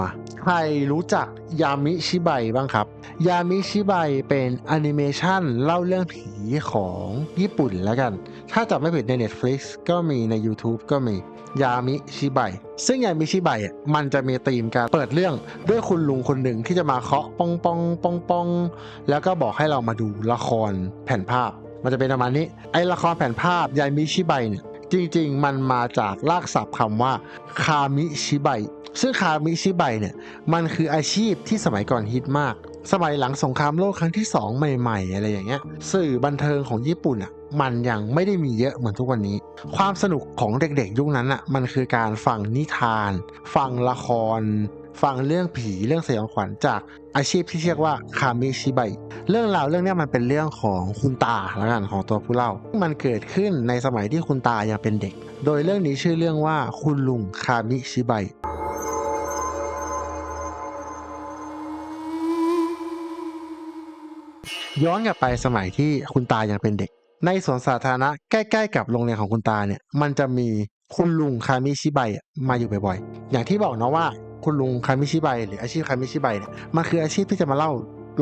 มา ใครรู้จักยามิชิไบบ้างครับ ยามิชิไบเป็นแอนิเมชันเล่าเรื่องผีของญี่ปุ่นแล้วกัน ถ้าจำไม่ผิดใน Netflix ก็มีใน YouTube ก็มียามิชิไบซึ่งยามิชิไบอ่มันจะมีธีมการเปิดเรื่องด้วยคุณลุงคนหนึ่งที่จะมาเคาะปองปองปองปองแล้วก็บอกให้เรามาดูละครแผ่นภาพ มันจะเป็นประมาณนี้ ไอละครแผ่นภาพยามิชิไบเนี่ยจริงๆ มันมาจากรากศัพท์คำว่า คามิชิไบ ซึ่งคามิชิไบเนี่ยมันคืออาชีพที่สมัยก่อนฮิตมาก สมัยหลังสงครามโลกครั้งที่ 2 ใหม่ ๆ อะไรอย่างเงี้ย สื่อบันเทิงของญี่ปุ่นอะมันยังไม่ได้มีเยอะเหมือนทุกวันนี้ ความสนุกของเด็กๆ ยุคนั้นอะมันคือการฟังนิทาน ฟังละคร ฟังเรื่องผีเรื่องสยองขวัญจากอาชีพที่เรียกว่าคามิชิไบเรื่องราวเรื่องนี้มันเป็นเรื่องของคุณตาล้วกันของตัวผู้เล่า มันเกิดขึ้นในสมัยที่คุณตายังเป็นเด็ก โดยเรื่องนี้ชื่อเรื่องว่าคุณลุงคามิชิไบ ย้อนกลับไปสมัยที่คุณตายังเป็นเด็ก ในสวนสาธารณะใกล้ๆกับโรงเรียนของคุณตาเนี่ย มันจะมีคุณลุงคามิชิไบมาอยู่บ่อยๆ อย่างที่บอกเนาะว่าคุณลุงคามิชิไบหรืออาชีพคามิชิไบเนี่ยมันคืออาชีพที่จะมาเล่า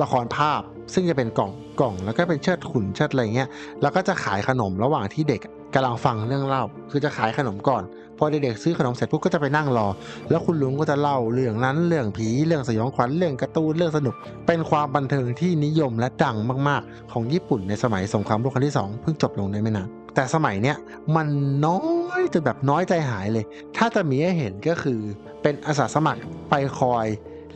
ละครภาพ ซึ่งจะเป็นกล่องกล่อง แล้วก็เป็นเชิดขุนเชิดอะไรเงี้ยแล้วก็จะขายขนมระหว่างที่เด็ก กำลังฟังเรื่องเล่า คือจะขายขนมก่อน พอเด็กๆซื้อขนมเสร็จปุ๊บก็จะไปนั่งรอ แล้วคุณลุงก็จะเล่าเรื่องนั้นเรื่องผีเรื่องสยองขวัญเรื่องการ์ตูนเรื่องสนุก เป็นความบันเทิงที่นิยมและดังมากๆ ของญี่ปุ่นในสมัยสงครามโลกครั้งที่สองเพิ่งจบลงได้ไม่นานแต่สมัยเนี้ยมันน้อยจนแบบน้อยใจหายเลย ถ้าจะมีให้เห็นก็คือเป็นอาสาสมัครไปคอย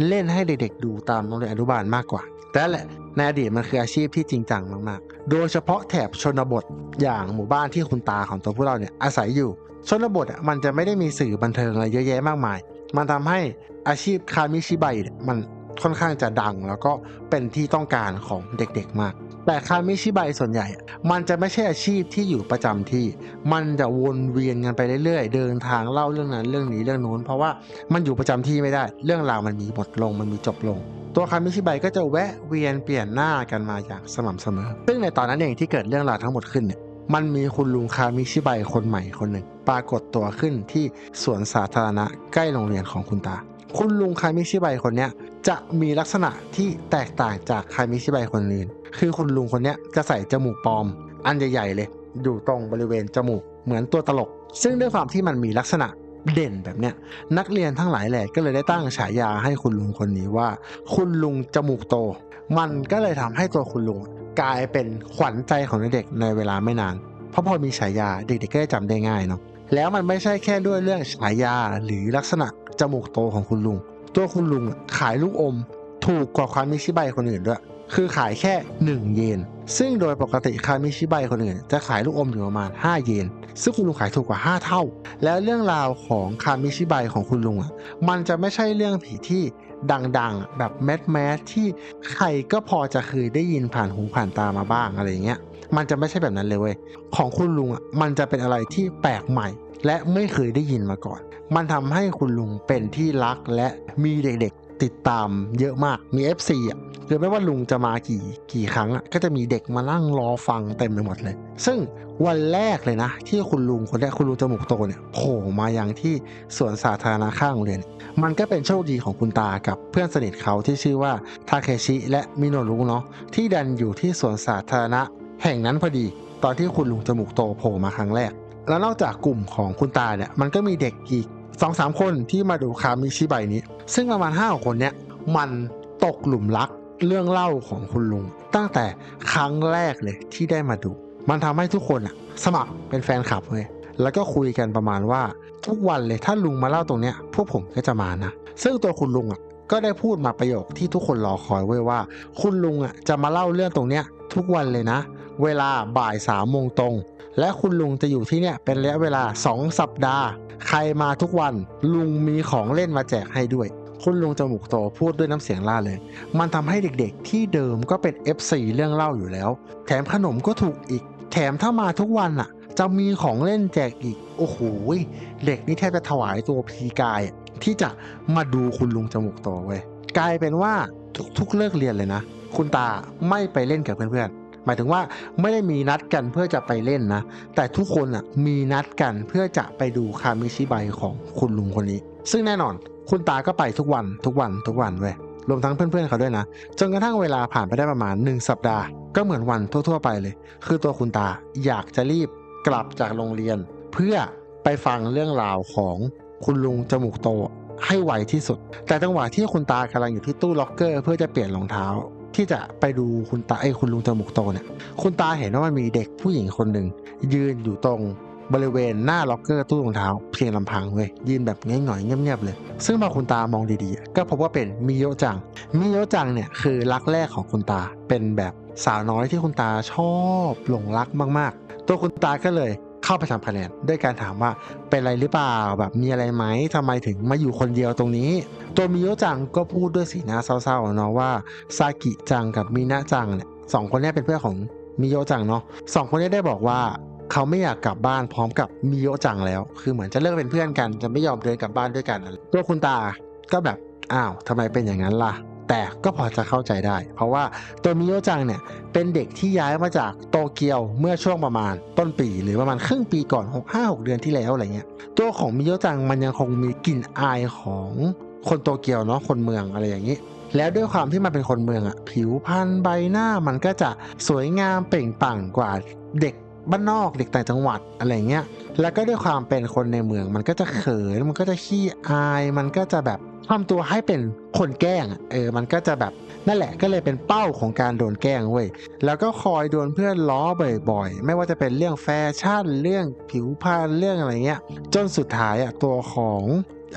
เล่นให้เด็กๆดูตามโรงเรียนอนุบาลมากกว่า แต่แหละในอดีตมันคืออาชีพที่จริงจังมากๆ โดยเฉพาะแถบชนบทอย่างหมู่บ้านที่คุณตาของตัวพวกเราเนี่ยอาศัยอยู่ ชนบทมันจะไม่ได้มีสื่อบันเทิงอะไรเยอะแยะมากมาย มันทำให้อาชีพคามิชิบเนี่ยมันค่อนข้างจะดัง แล้วก็เป็นที่ต้องการของเด็กๆมาก แต่คามิชิไบส่วนใหญ่ มันจะไม่ใช่อาชีพที่อยู่ประจำที่ มันจะวนเวียนกันไปเรื่อยๆ เดินทางเล่าเรื่องนั้นเรื่องนี้เรื่องนู้น เพราะว่ามันอยู่ประจำที่ไม่ได้ เรื่องราวมันมีหมดลง มันมีจบลง ตัวคามิชิไบก็จะแวะเวียนเปลี่ยนหน้ากันมาอย่างสม่ำเสมอ ซึ่งในตอนนั้นเองที่เกิดเรื่องราวทั้งหมดขึ้นเนี่ยมันมีคุณลุงคามิชิไบคนใหม่คนหนึ่ง ปรากฏตัวขึ้นที่สวนสาธารณะใกล้โรงเรียนของคุณตา คุณลุงคามิชิไบคนนี้จะมีลักษณะที่แตกต่างจากคามิชิไบคนอื่น คือคุณลุงคนนี้จะใส่จมูกปลอม อันใหญ่ๆเลย อยู่ตรงบริเวณจมูกเหมือนตัวตลก ซึ่งด้วยความที่มันมีลักษณะ เด่นแบบเนี้ยนักเรียนทั้งหลายแหละก็เลยได้ตั้งฉายาให้คุณลุงคนนี้ว่า คุณลุงจมูกโต มันก็เลยทำให้ตัวคุณลุงกลายเป็นขวัญใจของเด็กในเวลาไม่นาน เพราะพอมีฉายาเด็กๆก็จะจำได้ง่ายเนาะแล้วมันไม่ใช่แค่ด้วยเรื่องฉายาหรือลักษณะจมูกโตของคุณลุง ตัวคุณลุงขายลูกอม ถูกกว่าความมิชิไบคนอื่นด้วย คือขายแค่ 1 เยน ซึ่งโดยปกติคามิชิไบคนอื่น จะขายลูกอมอยู่ประมาณ 5 เยน ซึ่งคุณลุงขายถูกกว่า 5 เท่า แล้วเรื่องราวของคามิชิไบของคุณลุงอะมันจะไม่ใช่เรื่องผีที่ดังๆ แบบแมสแมสที่ใครก็พอจะเคยได้ยินผ่านหูผ่านตามาบ้างอะไรเงี้ยมันจะไม่ใช่แบบนั้นเลยเว้ยของคุณลุงอะมันจะเป็นอะไรที่แปลกใหม่ และไม่เคยได้ยินมาก่อน มันทำให้คุณลุงเป็นที่รักและมีเด็ก ติดตามเยอะมากมี FC อะคือไม่ว่าลุงจะมากี่กี่ครั้งอะก็จะมีเด็กมานั่งรอฟังเต็มไปหมดเลย ซึ่งวันแรกเลยนะ ที่คุณลุงคนแรกคุณลุงจมูกโตเนี่ยโผล่มายังที่สวนสาธารณะข้างโรงเรียน มันก็เป็นโชคดีของคุณตากับเพื่อนสนิทเขาที่ชื่อว่าทาเคชิและมิโนรุเนาะที่ดันอยู่ที่สวนสาธารณะแห่งนั้นพอดี ตอนที่คุณลุงจมูกโตโผล่มาครั้งแรก แล้วนอกจากกลุ่มของคุณตาเนี่ยมันก็มีเด็กอีก 2องสามคนที่มาดูคามิชิไบนี้ ซึ่งประมาณ5คนเนี่ยมันตกหลุมรักเรื่องเล่าของคุณลุง ตั้งแต่ครั้งแรกเลยที่ได้มาดู มันทำให้ทุกคนอะสมัครเป็นแฟนคลับเลยแล้วก็คุยกันประมาณว่าทุกวันเลยถ้าลุงมาเล่าตรงเนี้ยพวกผมก็จะมานะ ซึ่งตัวคุณลุงอะก็ได้พูดมาประโยคที่ทุกคนรอคอยไว้ว่า คุณลุงอะจะมาเล่าเรื่องตรงเนี้ยทุกวันเลยนะ เวลาบ่ายสามโมงตรง และคุณลุงจะอยู่ที่เนี่ยเป็นระยะเวลา 2 สัปดาห์ ใครมาทุกวันลุงมีของเล่นมาแจกให้ด้วย คุณลุงจมูกโตพูดด้วยน้ำเสียงล่าเลย มันทำให้เด็กๆ ที่เดิมก็เป็น FC เรื่องเล่าอยู่แล้ว แถมขนมก็ถูกอีก แถมถ้ามาทุกวันอะจะมีของเล่นแจกอีก โอ้โหเด็กนี่แทบจะถวายตัวพีกาย ที่จะมาดูคุณลุงจมูกโตเว้ยกลายเป็นว่าทุกๆเลิกเรียนเลยนะ คุณตาไม่ไปเล่นกับเพื่อนๆ หมายถึงว่าไม่ได้มีนัดกันเพื่อจะไปเล่นนะ แต่ทุกคนอะมีนัดกันเพื่อจะไปดูคามิชิไบของคุณลุงคนนี้ ซึ่งแน่นอน คุณตาก็ไปทุกวันทุกวันทุกวันเว้ยรวมทั้งเพื่อนๆเขาด้วยนะ จนกระทั่งเวลาผ่านไปได้ประมาณ 1 สัปดาห์ ก็เหมือนวันทั่วๆไปเลย คือตัวคุณตาอยากจะรีบกลับจากโรงเรียน เพื่อไปฟังเรื่องราวของคุณลุงจมูกโตให้ไวที่สุด แต่จังหวะที่คุณตากำลังอยู่ที่ตู้ล็อกเกอร์ เพื่อจะเปลี่ยนรองเท้า ที่จะไปดูคุณตาไอ้คุณลุงจมูกโตเนี่ย คุณตาเห็นว่ามันมีเด็กผู้หญิงคนหนึ่งยืนอยู่ตรงบริเวณหน้าล็อกเกอร์ตู้รองเท้าเพียงลำพังเว้ยยืนแบบง่อยๆเงียบๆเลย ซึ่งพอคุณตามองดีๆ ก็พบว่าเป็นมิโยจังมิโยจังเนี่ยคือรักแรกของคุณตาเป็นแบบสาวน้อยที่คุณตาชอบหลงรักมากๆ ตัวคุณตาก็เลย เข้าไปทำคะแนนด้วยการถามว่าเป็นอะไรหรือเปล่าแบบมีอะไรไหมทำไมถึงมาอยู่คนเดียวตรงนี้ ตัวมิโยจังก็พูดด้วยสีหน้าเศร้าๆเนาะว่าซากิจังกับมินะจังเนี่ยสองคนนี้เป็นเพื่อนของมิโยจังเนาะสองคนนี้ได้บอกว่าเขาไม่อยากกลับบ้านพร้อมกับมิโยจังแล้ว คือเหมือนจะเลิกเป็นเพื่อนกัน จะไม่ยอมเดินกลับบ้านด้วยกันตัวคุณตาก็แบบอ้าวทำไมเป็นอย่างนั้นล่ะ แต่ก็พอจะเข้าใจได้ เพราะว่าตัวมิโยจังเนี่ยเป็นเด็กที่ย้ายมาจากโตเกียวเมื่อช่วงประมาณต้นปี หรือประมาณครึ่งปีก่อน 6 5 6 เดือนที่แล้วอะไรเงี้ยตัวของมิโยจังมันยังคงมีกลิ่นอายของคนโตเกียวเนาะคนเมืองอะไรอย่างนี้แล้วด้วยความที่มันเป็นคนเมืองอะผิวพรรณใบหน้ามันก็จะสวยงามเปล่งปลั่งกว่าเด็กบ้านนอกเด็กต่างจังหวัดอะไรเงี้ย แล้วก็ด้วยความเป็นคนในเมืองมันก็จะเขินมันก็จะขี้อาย มันก็จะแบบ ทำตัวให้เป็นคนแกล้งเออมันก็จะแบบนั่นแหละก็เลยเป็นเป้าของการโดนแกล้งเว้ยแล้วก็คอยโดนเพื่อนล้อบ่อยๆ ไม่ว่าจะเป็นเรื่องแฟชั่นเรื่องผิวพรรณเรื่องอะไรเงี้ย จนสุดท้ายอะตัวของ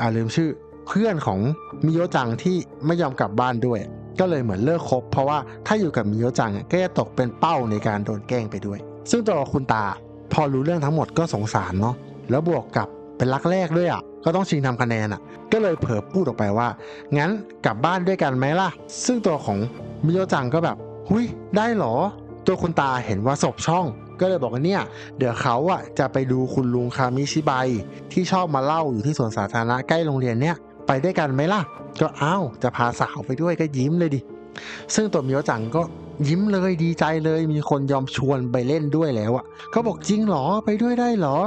อ่าลืมชื่อเพื่อนของมิโยจังที่ไม่ยอมกลับบ้านด้วย ก็เลยเหมือนเลิกคบ เพราะว่าถ้าอยู่กับมิโยจังอะก็จะตกเป็นเป้าในการโดนแกล้งไปด้วย ซึ่งตัวคุณตาพอรู้เรื่องทั้งหมดก็สงสารเนาะแล้วบวกกับเป็นรักแรกด้วยอะ ก็ต้องชิงทำคะแนนอะ ก็เลยเผลอพูดออกไปว่า งั้นกลับบ้านด้วยกันไหมล่ะ ซึ่งตัวของมิโยจังก็แบบหุยได้เหรอ ตัวคุณตาเห็นว่าศพช่องก็เลยบอกว่าเนี่ย เดี๋ยวเขาอะจะไปดูคุณลุงคามิชิไบที่ชอบมาเล่าอยู่ที่สวนสาธารณะใกล้โรงเรียนเนี่ยไปด้วยกันไหมล่ะ ก็อ้าวจะพาสาวไปด้วยก็ยิ้มเลยดิ ซึ่งตัวมิโยจังก็ยิ้มเลยดีใจเลยมีคนยอมชวนไปเล่นด้วยแล้วอะเขาบอกจริงเหรอไปด้วยได้เหรอ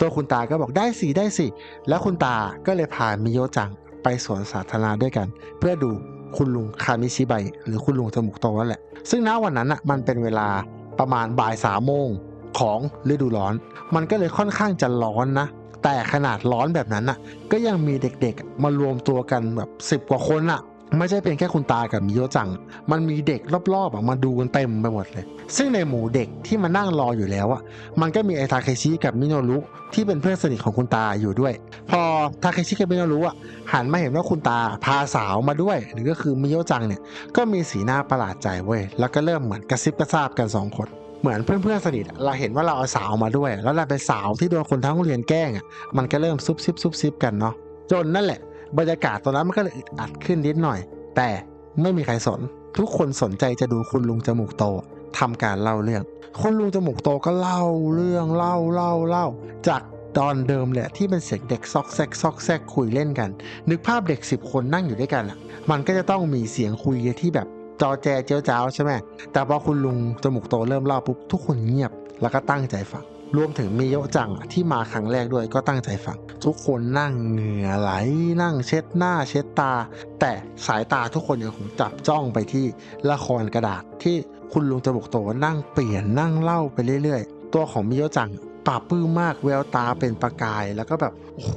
ตัวคุณตาก็บอกได้สิได้สิ แล้วคุณตาก็เลยพามิโยจังไปสวนสาธารณะด้วยกัน เพื่อดูคุณลุงคามิชิไบหรือคุณลุงจมูกโตนั่นแหละ ซึ่งณวันนั้นอะมันเป็นเวลาประมาณบ่ายสามโมงของฤดูร้อน มันก็เลยค่อนข้างจะร้อนนะ แต่ขนาดร้อนแบบนั้นอะ ก็ยังมีเด็กๆมารวมตัวกันแบบสิบ10กว่าคนอะ ไม่ใช่เป็นแค่คุณตากับมิโยจัง มันมีเด็กรอบๆอะมาดูกันเต็มไปหมดเลย ซึ่งในหมู่เด็กที่มานั่งรออยู่แล้วอะ มันก็มีไอทาเคชิกับมิโนรุที่เป็นเพื่อนสนิทของคุณตาอยู่ด้วย พอทาเคชิกับมิโนรุอะหันมาเห็นว่าคุณตาพาสาวมาด้วย หรือก็คือมิโยจังเนี่ย ก็มีสีหน้าประหลาดใจเว้ย แล้วก็เริ่มเหมือนกระซิบกระซาบกันสองคนเหมือนเพื่อนๆสนิทเราเห็นว่าเราเอาสาวมาด้วย แล้วเราเป็นสาวที่โดนคนทั้งโรงเรียนแกล้งอะมันก็เริ่มซุบซิบซุบซิบกันเนาะจนนั่นแหละ บรรยากาศตอนนั้นมันก็เลยอึดอัดขึ้นนิดหน่อย แต่ไม่มีใครสน ทุกคนสนใจจะดูคุณลุงจมูกโตทำการเล่าเรื่องคุณลุงจมูกโตก็เล่าเรื่องเล่าเล่าเล่า จากตอนเดิมแหละที่เป็นเสียงเด็กซอกแซกซอกแซกคุยเล่นกัน นึกภาพเด็กสิบคนนั่งอยู่ด้วยกันอะ มันก็จะต้องมีเสียงคุยที่แบบจอแจเจ้าจ้าวใช่ไหมแต่พอคุณลุงจมูกโตเริ่มเล่าปุ๊บทุกคนเงียบแล้วก็ตั้งใจฟัง รวมถึงมิโยจังที่มาครั้งแรกด้วยก็ตั้งใจฟัง ทุกคนนั่งเหงื่อไหลนั่งเช็ดหน้าเช็ดตา แต่สายตาทุกคนยังคงจับจ้องไปที่ละครกระดาษที่คุณลุงจมูกโตนั่งเปลี่ยนนั่งเล่าไปเรื่อยๆ ตัวของมิโยจังปราบปื้มมากแววตาเป็นประกายแล้วก็แบบโอ้โห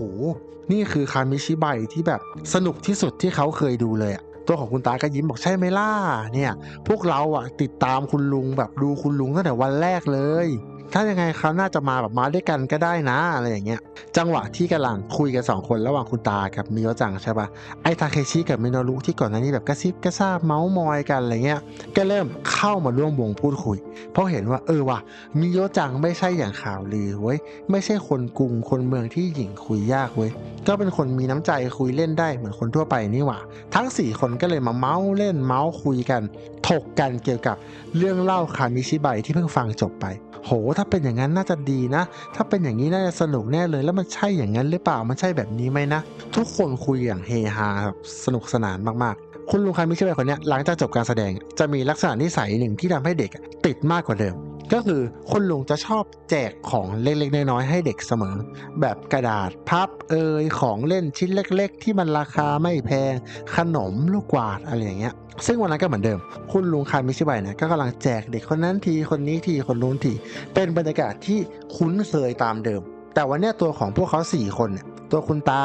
นี่คือคามิชิไบที่แบบสนุกที่สุดที่เขาเคยดูเลยอะตัวของคุณตาก็ยิ้มบอกใช่ไหมล่ะเนี่ย พวกเราอะติดตามคุณลุงแบบดูคุณลุงตั้งแต่วันแรกเลย ถ้ายังไงเขาวหน่าจะมาแบบมาด้วยกันก็ได้นะอะไรอย่างเงี้ย จังหวะที่กำลังคุยกันสองคนระหว่างคุณตากับมิโยะจังใช่ปะไอทาเคชิกับมิโนรุที่ก่อนหน้านี้แบบกระซิบกระซาบเมาส์มอยกันอะไรเงี้ย ก็เริ่มเข้ามาร่วมวงพูดคุย เพราะเห็นว่าเออว่ะมิโยะจังไม่ใช่อย่างข่าวลือเว้ยไม่ใช่คนกรุงคนเมืองที่หญิงคุยยากเว้ยก็เป็นคนมีน้ำใจคุยเล่นได้เหมือนคนทั่วไปนี่หว่า ทั้ง 4 คนก็เลยมาเมาส์เล่นเมาส์คุยกัน ถกกันเกี่ยวกับเรื่องเล่าคามิชิไบที่เพิ่งฟังจบไป โห ถ้าเป็นอย่างนั้นน่าจะดีนะ ถ้าเป็นอย่างนี้น่าจะสนุกแน่เลยแล้วมันใช่อย่างนั้นหรือเปล่ามันใช่แบบนี้ไหมนะ ทุกคนคุยอย่างเฮฮาแบบสนุกสนานมากๆ คุณลุงคามิชิไบคนนี้หลังจากจบการแสดงจะมีลักษณะนิสัยหนึ่งที่ทำให้เด็กติดมากกว่าเดิม ก็คือคุณลุงจะชอบแจกของเล็กๆน้อยๆให้เด็กเสมอ แบบกระดาษพับเอยของเล่นชิ้นเล็ก ๆ ที่มันราคาไม่แพง ขนมลูกกวาดอะไรอย่างเงี้ยซึ่งวันนั้นก็เหมือนเดิม คุณลุงคามิชิบะเนี่ยก็กำลังแจกเด็กคนนั้นทีคนนี้ทีคนนู้นทีเป็นบรรยากาศที่คุ้นเคยตามเดิม แต่วันนี้ตัวของพวกเขาสี่คนเนี่ย ตัวคุณตา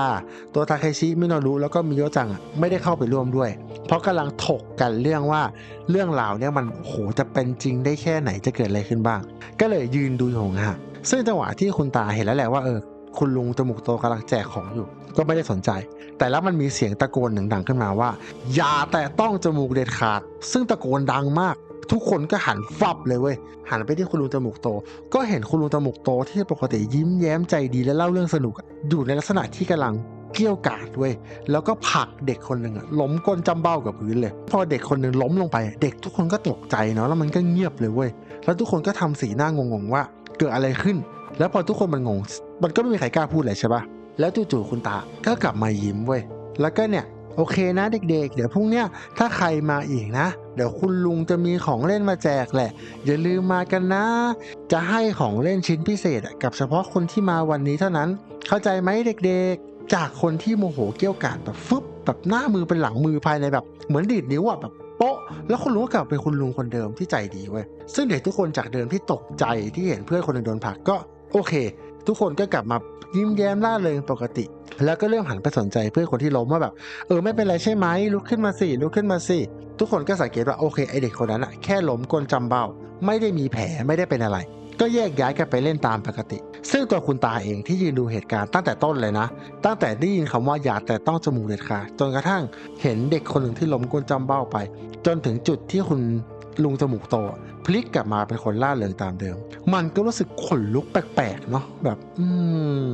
ตัวทาเคชิมิโนรุแล้วก็มิโยจังไม่ได้เข้าไปร่วมด้วย เพราะกำลังถกกันเรื่องว่าเรื่องราวเนี่ยมันโหจะเป็นจริงได้แค่ไหนจะเกิดอะไรขึ้นบ้าง ก็เลยยืนดูอยู่ห่างๆซึ่งจังหวะที่คุณตาเห็นแล้วแหละว่าเออคุณลุงจมูกโตกำลังแจกของอยู่ ก็ไม่ได้สนใจ แต่แล้วมันมีเสียงตะโกนหนึ่งดังขึ้นมาว่า อย่าแต่ต้องจมูกเด็ดขาด ซึ่งตะโกนดังมาก ทุกคนก็หันฟับเลยเว้ย หันไปที่คุณลุงจมูกโต ก็เห็นคุณลุงจมูกโตที่ปกติยิ้มแย้มใจดีและเล่าเรื่องสนุก อยู่ในลักษณะที่กำลังเกี้ยวกาดเว้ย แล้วก็ผลักเด็กคนหนึ่งอะล้มก้นจำเบ้ากับพื้นเลย พอเด็กคนหนึ่งล้มลงไป เด็กทุกคนก็ตกใจเนาะ แล้วมันก็เงียบเลยเว้ย แล้วทุกคนก็ทำสีหน้างงๆว่า เกิดอะไรขึ้น แล้วพอทุกคนมันงง มันก็ไม่มีใครกล้าพูดเลยใช่ปะแล้วจู่ๆคุณตาก็กลับมายิ้มเว้ย แล้วก็เนี่ย โอเคนะเด็กๆ เดี๋ยวพรุ่งเนี้ยถ้าใครมาอีกนะ เดี๋ยวคุณลุงจะมีของเล่นมาแจกแหละ อย่าลืมมากันนะ จะให้ของเล่นชิ้นพิเศษกับเฉพาะคนที่มาวันนี้เท่านั้น เข้าใจไหมเด็กๆ จากคนที่โมโหเกี้ยวกาดแบบฟึบแบบหน้ามือเป็นหลังมือภายในแบบ เหมือนดีดนิ้วอะแบบโป๊ะ แล้วคุณลุงก็กลับเป็นคุณลุงคนเดิมที่ใจดีเว้ยซึ่งเด็กทุกคนจากเดิมที่ตกใจที่เห็นเพื่อนคนหนึงโดนผลักก็โอเค ทุกคนก็กลับมายิ้มแย้มร่าเริงปกติ แล้วก็เริ่มหันไปสนใจเพื่อนคนที่ล้มว่าแบบ เออไม่เป็นไรใช่ไหมลุกขึ้นมาสิลุกขึ้นมาสิทุกคนก็สังเกตว่าโอเคไอเด็กคนนั้นอะแค่ล้มกลจำเบ้า ไม่ได้มีแผลไม่ได้เป็นอะไร ก็แยกย้ายกันไปเล่นตามปกติ ซึ่งตัวคุณตาเองที่ยืนดูเหตุการณ์ตั้งแต่ต้นเลยนะ ตั้งแต่ได้ยินคำว่าอย่าแต่ต้องจมูกเด็ดขาดจนกระทั่งเห็นเด็กคนหนึ่งที่ล้มกลจำเบ้าไป จนถึงจุดที่คุณ ลุงจมูกโตพลิกกลับมาเป็นคนล่าเริงตามเดิม มันก็รู้สึกขนลุกแปลกๆเนาะแบบ อืม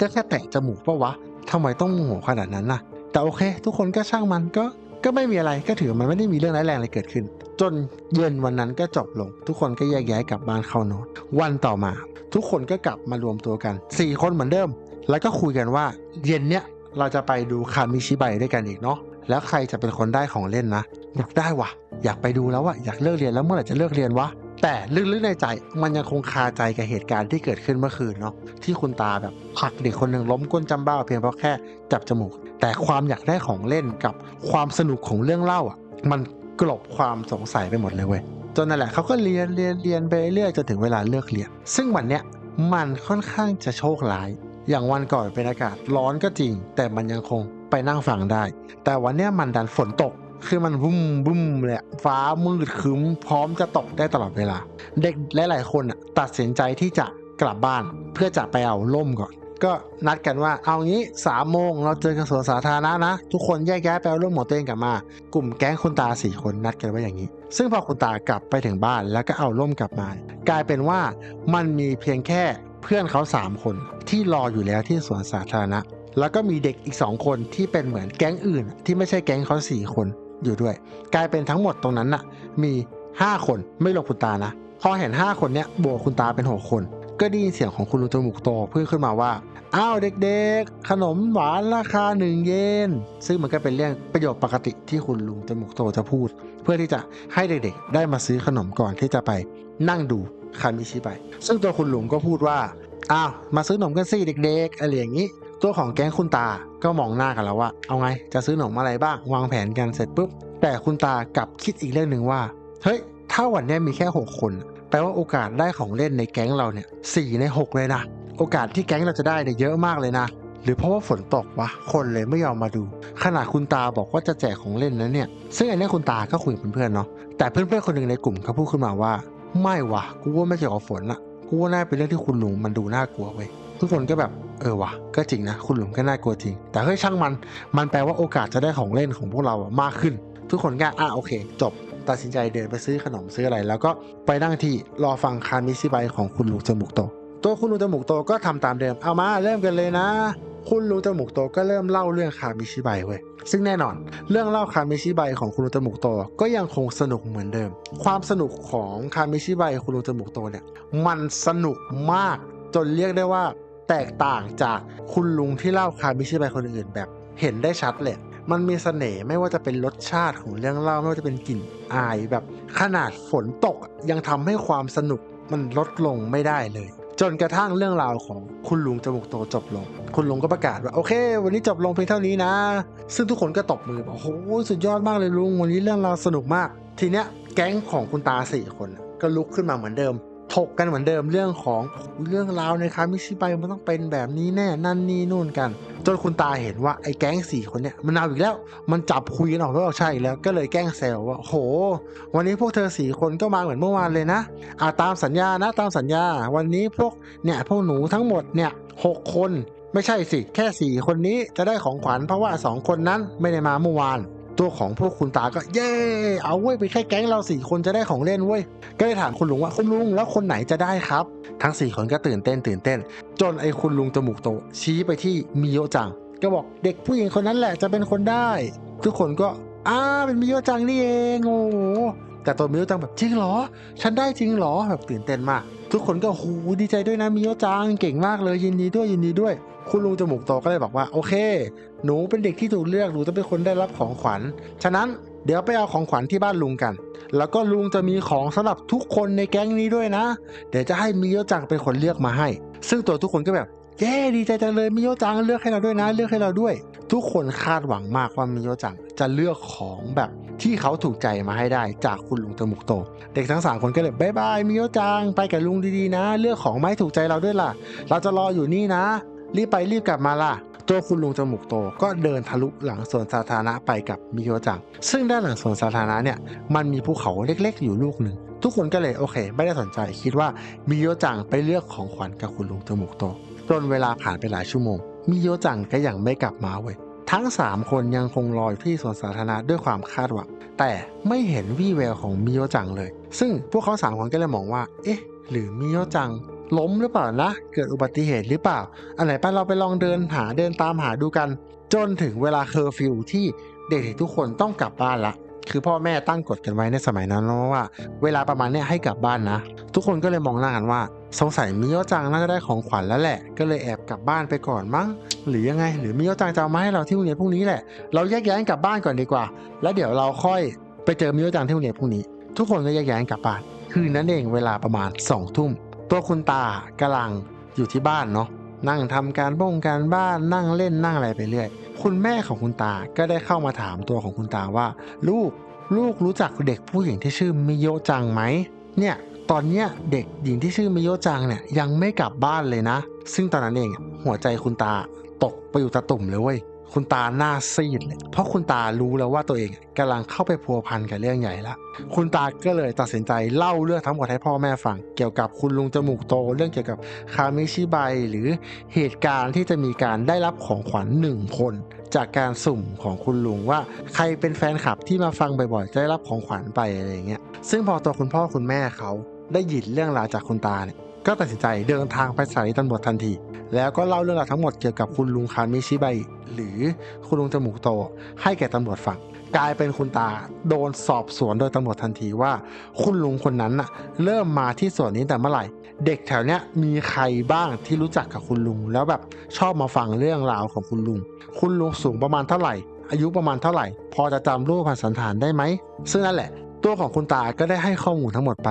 ก็แค่แตะจมูกปะวะทำไมต้องโหขนาดนั้นนะแต่โอเค ทุกคนก็ช่างมันก็ก็ไม่มีอะไรก็ถือมันไม่ได้มีเรื่องร้ายแรงอะไรเกิดขึ้น จนเย็นวันนั้นก็จบลง ทุกคนก็แยกย้ายกลับบ้านเข้านอนวันต่อมา ทุกคนก็กลับมารวมตัวกัน 4 คนเหมือนเดิม แล้วก็คุยกันว่า เย็นเนี้ยเราจะไปดูคามิชิไบด้วยกันอีกเนาะ แล้วใครจะเป็นคนได้ของเล่นนะอยากได้วะอยากไปดูแล้ววะอยากเลิกเรียนแล้วเมื่อไหร่จะเลิกเรียนวะแต่ลึกๆในใจมันยังคงคาใจกับเหตุการณ์ที่เกิดขึ้นเมื่อคืนเนาะที่คุณตาแบบผลักเด็กคนหนึ่งล้มก้นจำบ้าเพียงเพราะแค่จับจมูก แต่ความอยากได้ของเล่นกับความสนุกของเรื่องเล่าอะ มันกลบความสงสัยไปหมดเลยเว้ยจนนั่นแหละเขาก็เรียนเรียนเรียนไปเรื่อยจนถึงเวลาเลิกเรียน ซึ่งวันเนี้ยมันค่อนข้างจะโชคร้าย อย่างวันก่อนเป็นอากาศร้อนก็จริง แต่มันยังคงไปนั่งฟังได้ แต่วันเนี้ยมันดันฝนตกคือมันบุ้มบุ้มเลยฟ้ามืดคึ้มพร้อมจะตกได้ตลอดเวลา เด็กหลายๆคนตัดสินใจที่จะกลับบ้านเพื่อจะไปเอาร่มก่อน ก็นัดกันว่าเอางี้สามโมงเราเจอกันสวนสาธารณะนะ ทุกคนแยกย้ายไปเอาร่มของตัวเองกลับมา กลุ่มแก๊งคุณตาสี่คนนัดกันไว้อย่างนี้ ซึ่งพอคุณตากลับไปถึงบ้านแล้วก็เอาร่มกลับมา กลายเป็นว่ามันมีเพียงแค่ พื่อนเขาสามคนที่รออยู่แล้วที่สวนสาธารณะ แล้วก็มีเด็กอีกสองคนที่เป็นเหมือนแก๊งอื่น ที่ไม่ใช่แก๊งเขาสี่คนอยู่ด้วย กลายเป็นทั้งหมดตรงนั้นน่ะมี 5 คนไม่รวมคุณตานะพอเห็น 5 คนเนี้ยบวกคุณตาเป็น 6 คน ก็ได้ยินเสียงของคุณลุงจมูกโตเพื่อขึ้นมาว่าอ้าวเด็กๆ ขนมหวานราคาหนึ่งเยน ซึ่งมันก็เป็นเรื่องประโยชน์ปกติที่คุณลุงจมูกโตจะพูด เพื่อที่จะให้เด็กๆ ได้มาซื้อขนมก่อนที่จะไปนั่งดู คามิชิไป ซึ่งตัวคุณหลุงก็พูดว่า อ้าว มาซื้อขนมกันสิเด็กๆอะไรอย่างนี้ ตัวของแก๊งคุณตาก็มองหน้ากันแล้วว่า เอาไง จะซื้อขนมอะไรบ้าง วางแผนกันเสร็จปุ๊บ แต่คุณตากลับคิดอีกเรื่องหนึ่งว่า เฮ้ย ถ้าวันนี้มีแค่ 6 คน แปลว่าโอกาสได้ของเล่นในแก๊งเราเนี่ยสี่ใน 6 เลยนะ โอกาสที่แก๊งเราจะได้เนี่ยเยอะมากเลยนะ หรือเพราะว่าฝนตกวะ คนเลยไม่ยอมมาดู ขนาดคุณตาบอกว่าจะแจกของเล่นนะเนี่ย ซึ่งอันนี้คุณตาก็คุยกับเพื่อนๆเนาะ แต่เพื่อนๆคนหนึ่งในกลุ่มเขาพูดขึ้นมาว่า ไม่วะกูว่าไม่เกี่ยวกับฝนอะกูว่าน่าเป็นเรื่องที่คุณลุงมันดูน่ากลัวเว้ยทุกคนก็แบบเออวะก็จริงนะ คุณหลุมก็น่ากลัวจริง แต่เฮ้ยช่างมัน มันแปลว่าโอกาสจะได้ของเล่นของพวกเราอะมากขึ้น ทุกคนก็อะโอเค จบ ตัดสินใจเดินไปซื้อขนมซื้ออะไร แล้วก็ไปนั่งที่รอฟังคามิซิบายของคุณลุงจมูกโต ตัวคุณลุงจมูกโตก็ทำตามเดิม เอามาเริ่มกันเลยนะ คุณลุงจมูกโตก็เริ่มเล่าเรื่องคามิชิบายเว้ย ซึ่งแน่นอน เรื่องเล่าคามิชิบายของคุณลุงจมูกโตก็ยังคงสนุกเหมือนเดิม ความสนุกของคามิชิบายคุณลุงจมูกโตเนี่ย มันสนุกมากจนเรียกได้ว่า แตกต่างจากคุณลุงที่เล่าคามิชิบายคนอื่นแบบ เห็นได้ชัดเลยมันมีเสน่ห์ไม่ว่าจะเป็นรสชาติของเรื่องเล่าไม่ว่าจะเป็นกลิ่นอายแบบขนาดฝนตกยังทำให้ความสนุกมันลดลงไม่ได้เลย จนกระทั่งเรื่องราวของคุณลุงจมูกโตจบลง คุณลุงก็ประกาศว่าโอเค วันนี้จบลงเพียงเท่านี้นะ ซึ่งทุกคนก็ตบมือบอกโอ้สุดยอดมากเลยลุงวันนี้เรื่องราวสนุกมาก ทีเนี้ยแก๊งของคุณตาสี่คนก็ลุกขึ้นมาเหมือนเดิม ถกกันเหมือนเดิมเรื่องของเรื่องราวในคามิชิบายมันต้องเป็นแบบนี้แน่นั่นนี่นู่นกัน จนคุณตาเห็นว่าไอ้แก๊งสี่คนเนี่ยมันเอาอีกแล้ว มันจับคุยกันออกแล้วบอกใช่อีกแล้วก็เลยแกล้งแซวว่าโห วันนี้พวกเธอสี่คนก็มาเหมือนเมื่อวานเลยนะอ่าตามสัญญานะตามสัญญา วันนี้พวกเนี่ยพวกหนูทั้งหมดเนี่ยหกคนไม่ใช่สิ แค่สี่คนนี้จะได้ของขวัญเพราะว่าสองคนนั้นไม่ได้มาเมื่อวาน ตัวของพวกคุณตาก็เย่เอาเว้ยไปแค่แก๊งเราสี่คนจะได้ของเล่นเว้ยก็เลยถามคุณลุงว่าคุณลุงแล้วคนไหนจะได้ครับ ทั้งสี่คนก็ตื่นเต้นตื่นเต้น จนไอ้คุณลุงจมูกโตชี้ไปที่มิโยจัง ก็บอกเด็กผู้หญิงคนนั้นแหละจะเป็นคนได้ ทุกคนก็อ้าเป็นมิโยจังนี่เองโอ้โหแต่ตัวมิโยจังแบบจริงเหรอ ฉันได้จริงเหรอแบบตื่นเต้นมาก ทุกคนก็โอ้โหดีใจด้วยนะมิโยจังเก่งมากเลยยินดีด้วยยินดีด้วย คุณลุงจมูกโตก็เลยบอกว่าโอเค หนูเป็นเด็กที่ถูกเลือกหนูจะเป็นคนได้รับของขวัญ ฉะนั้นเดี๋ยวไปเอาของขวัญที่บ้านลุงกัน แล้วก็ลุงจะมีของสำหรับทุกคนในแก๊งนี้ด้วยนะ เดี๋ยวจะให้มิโยะจังเป็นคนเลือกมาให้ ซึ่งตัวทุกคนก็แบบเย้ดีใจจังเลยมิโยจังเลือกให้เราด้วยนะเลือกให้เราด้วย ทุกคนคาดหวังมากว่ามิโยจังจะเลือกของแบบที่เขาถูกใจมาให้ได้จากคุณลุงจมูกโต เด็กทั้งสามคนก็เลยบายบายมิโยจังไปกับลุงดีๆนะ เลือกของไม่ถูกใจเราด้วยล่ะ เราจะรออยู่นี่นะ รีบไปรีบกลับมาล่ะ ตัวคุณลุงจมูกโตก็เดินทะลุหลังสวนสาธารณะไปกับมิโยจัง ซึ่งด้านหลังสวนสาธารณะเนี่ยมันมีภูเขาเล็กๆ อยู่ลูกหนึ่ง ทุกคนก็เลยโอเค ไม่ได้สนใจคิดว่ามิโยจังไปเลือกของขวัญกับคุณลุงจมูกโตจนเวลาผ่านไปหลายชั่วโมงมิโยจังก็ยังไม่กลับมาเว้ยทั้ง 3 คนยังคงรออยู่ที่สวนสาธารณะด้วยความคาดหวังแต่ไม่เห็นวี่แววของมิโยจังเลย ซึ่งพวกเขาสามคนก็เลยมองว่า เอ๊ะ หรือมิโยจัง ล้มหรือเปล่านะ เกิดอุบัติเหตุหรือเปล่า อันไหนไปเราไปลองเดินหาเดินตามหาดูกัน จนถึงเวลาเคอร์ฟิวที่เด็กๆทุกคนต้องกลับบ้านละ คือพ่อแม่ตั้งกฎกันไว้ในสมัยนั้นนะว่า เวลาประมาณนี้ให้กลับบ้านนะ ทุกคนก็เลยมองหน้ากันว่า สงสัยมิโยจังน่าจะได้ของขวัญแล้วแหละ ก็เลยแอบกลับบ้านไปก่อนมั้ง หรือยังไง หรือมิโยจังจะเอามาให้เราที่โรงเรียนพรุ่งนี้แหละ เราแยกย้ายกันกลับบ้านก่อนดีกว่า แล้วเดี๋ยวเราค่อยไปเจอมิโยจังที่โรงเรียนพรุ่งนี้ ทุกคนก็แยกย้ายกันกลับบ้าน คืนนั้นเองเวลาประมาณสองทุ่ม ตัวคุณตากำลังอยู่ที่บ้านเนาะนั่งทำการบ้งการบ้านนั่งเล่นนั่งอะไรไปเรื่อยคุณแม่ของคุณตาก็ได้เข้ามาถามตัวของคุณตาว่า ลูกลูกรู้จักเด็กผู้หญิงที่ชื่อมิโยจังไหมเนี่ยตอนเนี้ยเด็กหญิงที่ชื่อมิโยจังเนี่ยยังไม่กลับบ้านเลยนะ ซึ่งตอนนั้นเองหัวใจคุณตาตกไปอยู่ตะตุ่มเลยเว้ย คุณตาหน้าซีดเลย เพราะคุณตารู้แล้วว่าตัวเองกำลังเข้าไปพัวพันกับเรื่องใหญ่ละ คุณตาก็เลยตัดสินใจเล่าเรื่องทั้งหมดให้พ่อแม่ฟัง เกี่ยวกับคุณลุงจมูกโต เรื่องเกี่ยวกับคามิชิไบหรือเหตุการณ์ที่จะมีการได้รับของขวัญหนึ่งคน จากการสุ่มของคุณลุงว่าใครเป็นแฟนคลับที่มาฟังบ่อยๆจะได้รับของขวัญไปอะไรเงี้ย ซึ่งพอตัวคุณพ่อคุณแม่เขาได้ยินเรื่องราวจากคุณตาเนี่ยก็ตัดสินใจเดินทางไปสถานีตำรวจทันที แล้วก็เล่าเรื่องราวทั้งหมดเกี่ยวกับคุณลุงคามิชิไบหรือคุณลุงจมูกโต ให้แก่ตำรวจฟังกลายเป็นคุณตาโดนสอบสวนโดยตำรวจทันทีว่า คุณลุงคนนั้นน่ะ เริ่มมาที่สวนนี้แต่เมื่อไหร่ เด็กแถวเนี้ยมีใครบ้างที่รู้จักกับคุณลุง แล้วแบบชอบมาฟังเรื่องราวของคุณลุง คุณลุงสูงประมาณเท่าไหร่ อายุประมาณเท่าไหร่ พอจะจำรูปพันสันฐานได้ไหม ซึ่งนั่นแหละ ตัวของคุณตาก็ได้ให้ข้อมูลทั้งหมดไป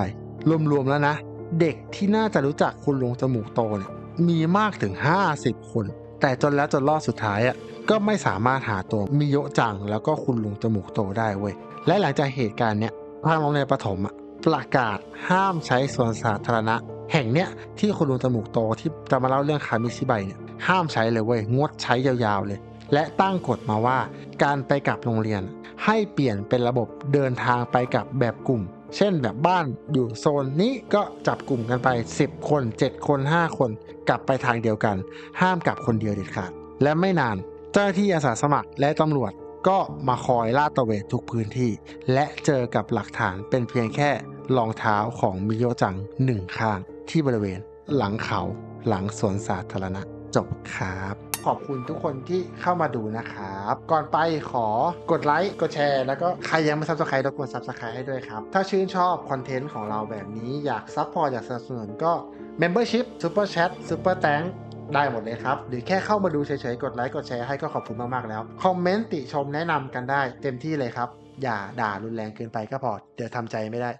รวมๆแล้วนะ เด็กที่น่าจะรู้จักคุณลุงจมูกโตเนี่ย มีมากถึง 50 คน แต่จนแล้วจนรอดสุดท้ายอะก็ไม่สามารถหาตัวมิโยะจังแล้วก็คุณลุงจมูกโตได้เว้ย และหลังจากเหตุการณ์เนี้ยทางโรงเรียนประถมอะประกาศห้ามใช้สวนสาธารณะ แห่งเนี้ยที่คุณลุงจมูกโตที่จะมาเล่าเรื่องคามิชิไบเนี่ยห้ามใช้เลยเว้ยงดใช้ยาวๆเลย และตั้งกฎมาว่า การไปกลับโรงเรียน ให้เปลี่ยนเป็นระบบเดินทางไปกลับแบบกลุ่ม เช่นแบบบ้านอยู่โซนนี้ก็จับกลุ่มกันไป 10 คน 7 คน 5 คน กลับไปทางเดียวกัน ห้ามกลับคนเดียวเด็ดขาด และไม่นาน เจ้าหน้าที่อาสาสมัครและตำรวจก็มาคอยลาดตระเวนทุกพื้นที่ และเจอกับหลักฐานเป็นเพียงแค่รองเท้าของมิโยจังหนึ่งข้างที่บริเวณ หลังเขาหลังสวนสาธารณะจบครับ ขอบคุณทุกคนที่เข้ามาดูนะครับ ก่อนไปขอกดไลค์กดแชร์ แล้วก็ใครยังไม่ซับสไครต์รบกวนซับสไครต์ให้ด้วยครับ ถ้าชื่นชอบคอนเทนต์ของเราแบบนี้อยากซัพพอร์ตอยากสนับสนุนก็ Membership Super Chat Super Thank ได้หมดเลยครับ หรือแค่เข้ามาดูเฉยๆ กดไลค์กดแชร์ให้ก็ขอบคุณมากๆแล้ว คอมเมนต์ติชมแนะนำกันได้เต็มที่เลยครับ อย่าด่ารุนแรงเกินไปก็พอ เดี๋ยวทำใจไม่ได้